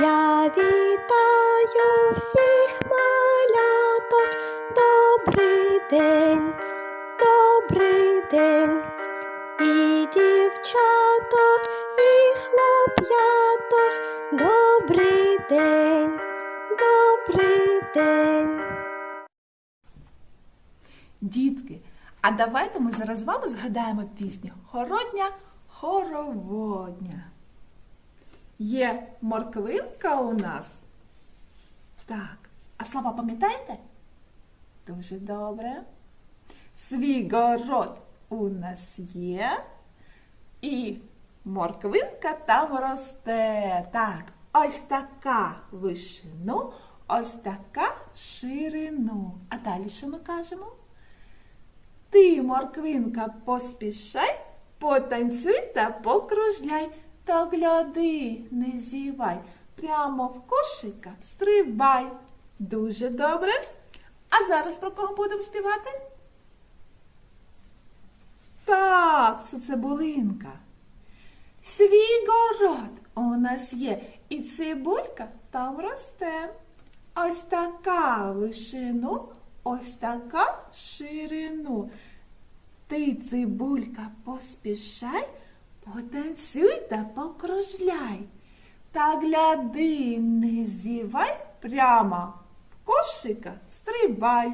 Я вітаю всіх маляток. Добрий день, добрий день. І дівчаток, і хлоп'яток. Добрий день, добрий день. Дітки, а давайте ми зараз з вами згадаємо пісню Хородня, хороводня. Є морквинка у нас. Так, а слова пам'ятаєте? Дуже добре. Свій город у нас є. І морквинка там росте. Так, ось така вишину, ось така ширину. А далі що ми кажемо? Ти, морквинка, поспішай, потанцюй та покружляй, та гляди, не зівай, прямо в кошика стрибай. Дуже добре. А зараз про кого будемо співати? Так, це цибулинка. Свій город у нас є, і цибулька там росте. Ось така вишину, ось така ширину. Ти, цибулька, поспішай, потанцюй та покружляй. Та гляди, не зівай, прямо в кошика стрибай.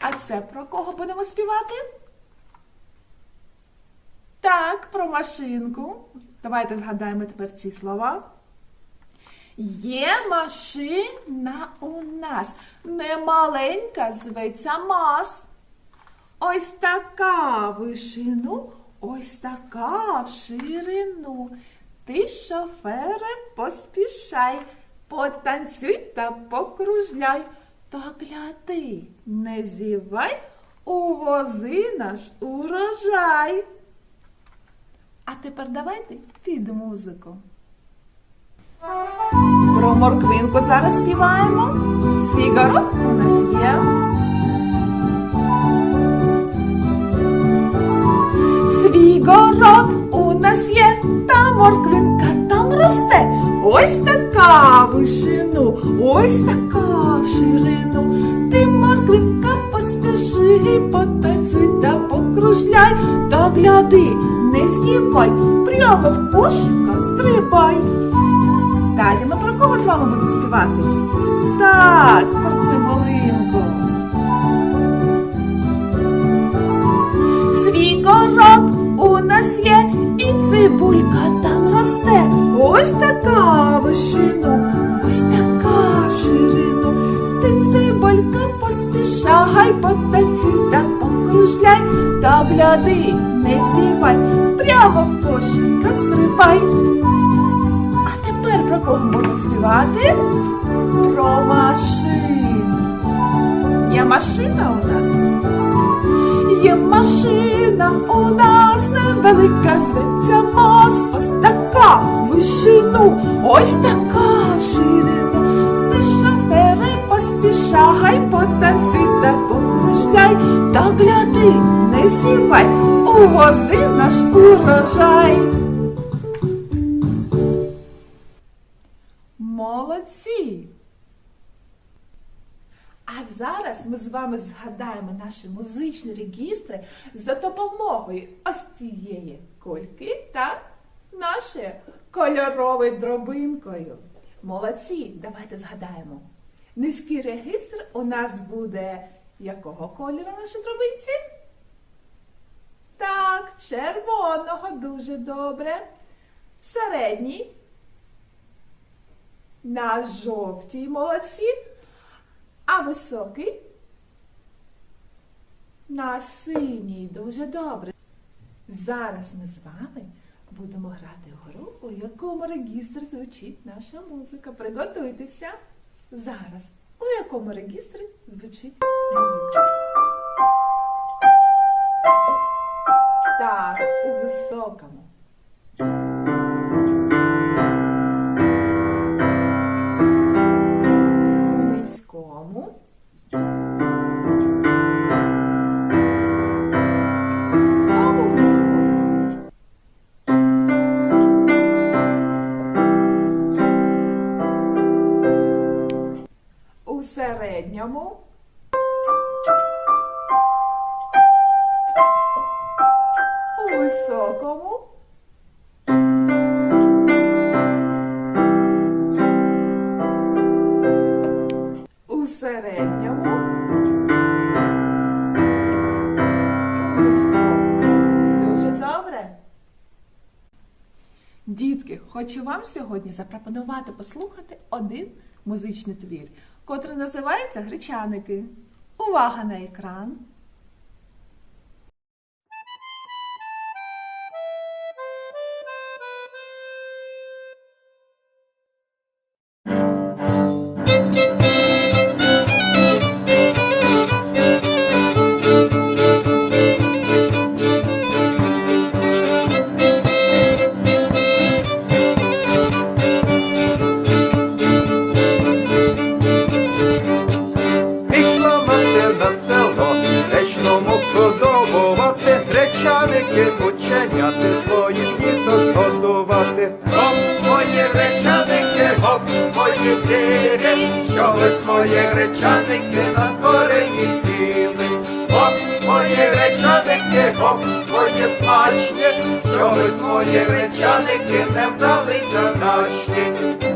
А це про кого будемо співати? Так, про машинку. Давайте згадаємо тепер ці слова. Є машина у нас, немаленька зветься мас. Ось така вишину, ось така ширину. Ти, шофере, поспішай, потанцюй та покружляй. Та гляди, не зівай, увози наш урожай. А тепер давайте під музику. Про морквинку зараз співаємо. Свій город у нас є. Морквинка там росте. Ось така вишину, ось така ширину. Ти, морквинка, поспіши, потанцюй та покружляй, та гляди, не сівай, прямо в кошика стрибай. Далі ми про кого з вами будемо співати? Так, про цибулинку. Свій город у нас є, і цибулька. Ось така вишину, ось така ширину. Ти цибулька поспішай, потанцюй та покружляй, та гляди, не сівай, прямо в кошика стрибай. А тепер про кого будемо співати? Про машину. Є машина у нас? Є машина у нас невелика зветься мас. Ось вишину, ось така ширину. Ти шофери поспішай, потанцюй та покружляй, та гляди, не сівай, увози наш урожай. Молодці! А зараз ми з вами згадаємо наші музичні регістри за допомогою ось цієї кольки та нашою кольоровою дробинкою. Молодці! Давайте згадаємо. Низький регістр у нас буде якого кольору наші дробинці? Так, червоного, дуже добре. Середній на жовтій молодці, а високий на синій. Дуже добре. Зараз ми з вами будемо грати в гру, у якому регістрі звучить наша музика. Приготуйтеся. Зараз. У якому регістрі звучить музика? Так, у високому. середньому. У високому. У середньому. Дуже добре. Дітки, хочу вам сьогодні запропонувати послухати один музичний твір котрий називається Гречаники. Увага на екран! Мої сірі, що ви з мої гречаники на зборені сіли. Оп, мої гречаники, оп, моє смачні, що ви з мої гречаники не вдалися наші.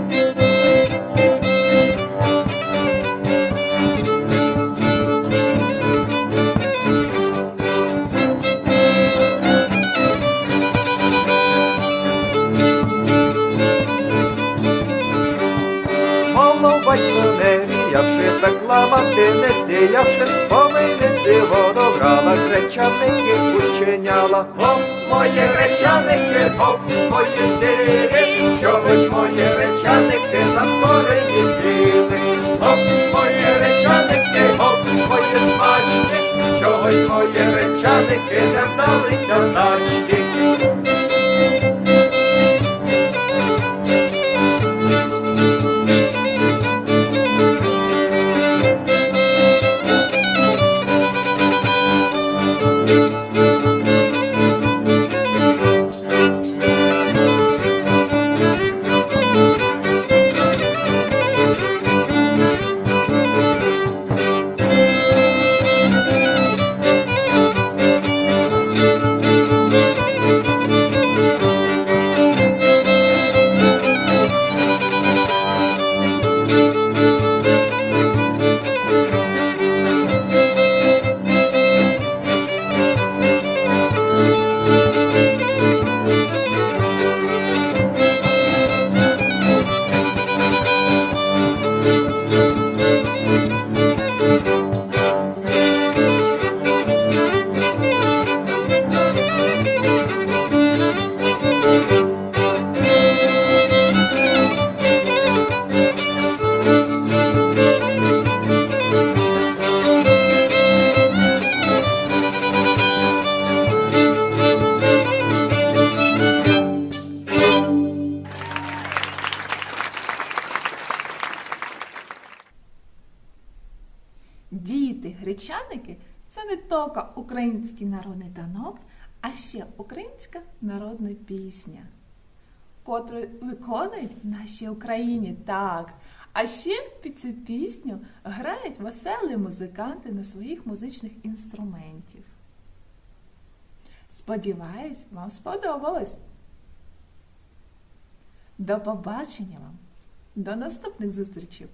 Батько не віявши, пекла мати сіявши, з поминиці водограла, гречаники учиняла. Гоп, мої гречаники, гоп, мої сирі, що ви мої гречаники на скорині сіли. Гоп, мої гречаники, гоп, мої смачні, ж мої гречаники не вдалися наші. Діти, гречаники це не тільки український народний танок, а ще українська народна пісня, котру виконують в нашій Україні так. А ще під цю пісню грають веселі музиканти на своїх музичних інструментів. Сподіваюсь, вам сподобалось. До побачення вам! До наступних зустрічей!